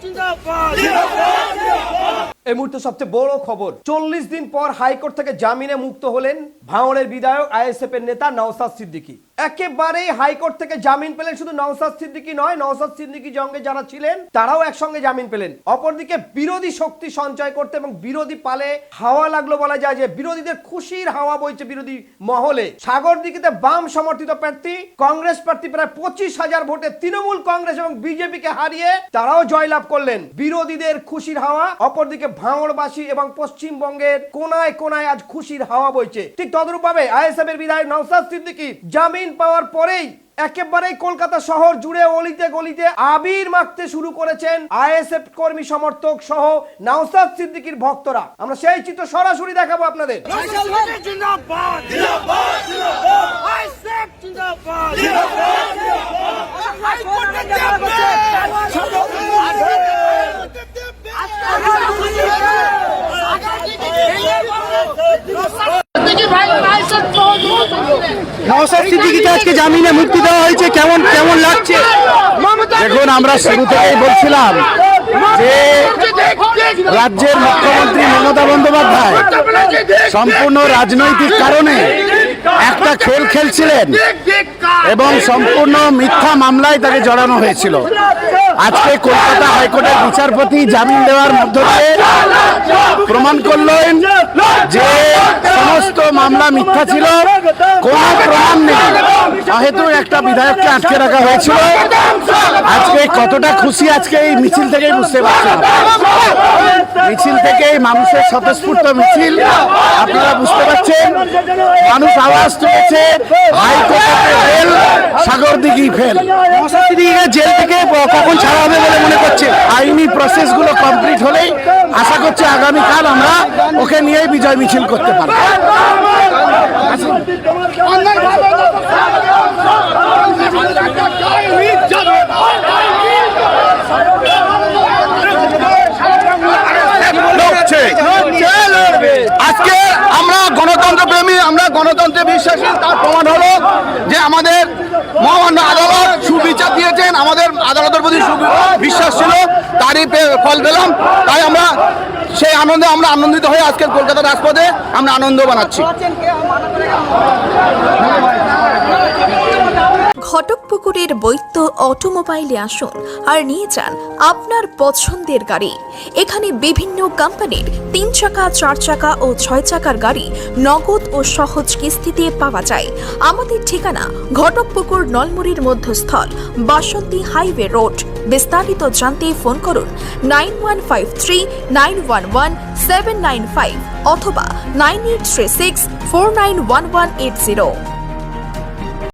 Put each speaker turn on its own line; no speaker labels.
Zindabad! Zindabad! এই মুহূর্তে সবচেয়ে বড় খবর, চল্লিশ দিন পর হাইকোর্ট থেকে জামিনে মুক্ত হলেন ভাঙড়ের বিধায়ক আইএসএফ এর নেতা নওসাদ সিদ্দিকী। একেবারেই হাইকোর্ট থেকে জামিন পেলেন শুধু নওসাদ সিদ্দিকী নয় নওসাদ সিদ্দিকী জঙ্গে যারা ছিলেন, তারাও একসঙ্গে জামিন পেলেন। অপরদিকে বিরোধী শক্তি সঞ্চয় করতে এবং বিরোধী পালে হাওয়া লাগল বলা যায় যে, বিরোধীদের খুশির হাওয়া বইছে বিরোধী মহলে। সাগর দিকেতে বাম সমর্থিত প্রার্থী, কংগ্রেস প্রার্থী প্রায় পঁচিশ হাজার ভোটে তৃণমূল কংগ্রেস এবং বিজেপিকে হারিয়ে তারাও জয়লাভ করলেন। বিরোধীদের খুশির হাওয়া, অপরদিকে ভাঙড়বাসী এবং পশ্চিমবঙ্গের কোনায় কোনায় আজ খুশির হাওয়া বইছে। ঠিক তদরূপভাবে আইএসএফ এর বিধায়ক নওসাদ সিদ্দিকী জামিন পাওয়ার পরেই একেবারেই কলকাতা শহর জুড়ে অলিতে গলিতে আবির মাখতে শুরু করেছেন আইএসএফ কর্মী সমর্থক সহ নওসাদ সিদ্দিকীর ভক্তরা। আমরা সেই চিত্র সরাসরি দেখাবো আপনাদের।
নওসাদ সিদ্দিকীকে আজকে জামিনে মুক্তি দেওয়া হয়েছে। কেমন কেমন লাগছে? দেখুন, আমরা শুরু থেকেই বলছিলাম যে রাজ্যের মুখ্যমন্ত্রী মমতা বন্দ্যোপাধ্যায় সম্পূর্ণ রাজনৈতিক কারণে একটা খেল খেলছিলেন এবং সম্পূর্ণ মিথ্যা মামলায় তাকে জড়ানো হয়েছিল। আজকে কলকাতা হাইকোর্টের বিচারপতি জামিন দেওয়ার মধ্য দিয়ে প্রমাণ করলেন মামলা মিথ্যা ছিল, কোনো প্রমাণ নেই। যেহেতু একটা বিধায়ককে আটকে রাখা হয়েছিল। আজকে কতটা খুশি আজকে এই মিছিল থেকেই বুঝতে পারছেন মিছিল থেকেই মানুষের স্বতঃস্ফূর্ত মিছিল, আপনারা বুঝতে পারছেন। মানুষ আওয়াজ তুলেছে fail Sagardighi fail. Jail থেকে কখন ছাড়া হবে বলে মনে করছে? আইনি প্রসেসগুলো কমপ্লিট হলেই আশা করছি আগামীকাল আমরা ওকে নিয়েই বিজয় মিছিল করতে পারব।
আজকে আমরা গণতন্ত্র প্রেমী, আমরা গণতন্ত্রে বিশ্বাসী, তার প্রমাণ হলো যে আমাদের মহামান্য আদালত সুবিচার দিয়েছেন, আমাদের আদালতের প্রতি বিশ্বাস ছিল, তারই ফল পেলাম। তাই আমরা সেই আনন্দে আমরা আনন্দিত হয়ে আজকে কলকাতা রাজপথে আমরা আনন্দ বানাচ্ছি।
ঘটকপুকুরের বৈত্য অটোমোবাইলে আসুন আর নিয়ে যান আপনার পছন্দের গাড়ি। এখানে বিভিন্ন কোম্পানির তিন চাকা, চার চাকা ও ছয় চাকার গাড়ি নগদ ও সহজ কিস্তিতে পাওয়া যায়। আমাদের ঠিকানা ঘটকপুকুর নলমুড়ির মধ্যস্থল, বাসন্তী হাইওয়ে রোড। বিস্তারিত জানতে ফোন করুন nine one five three, nine one one, seven nine five অথবা nine eight three six, four nine one one eight zero.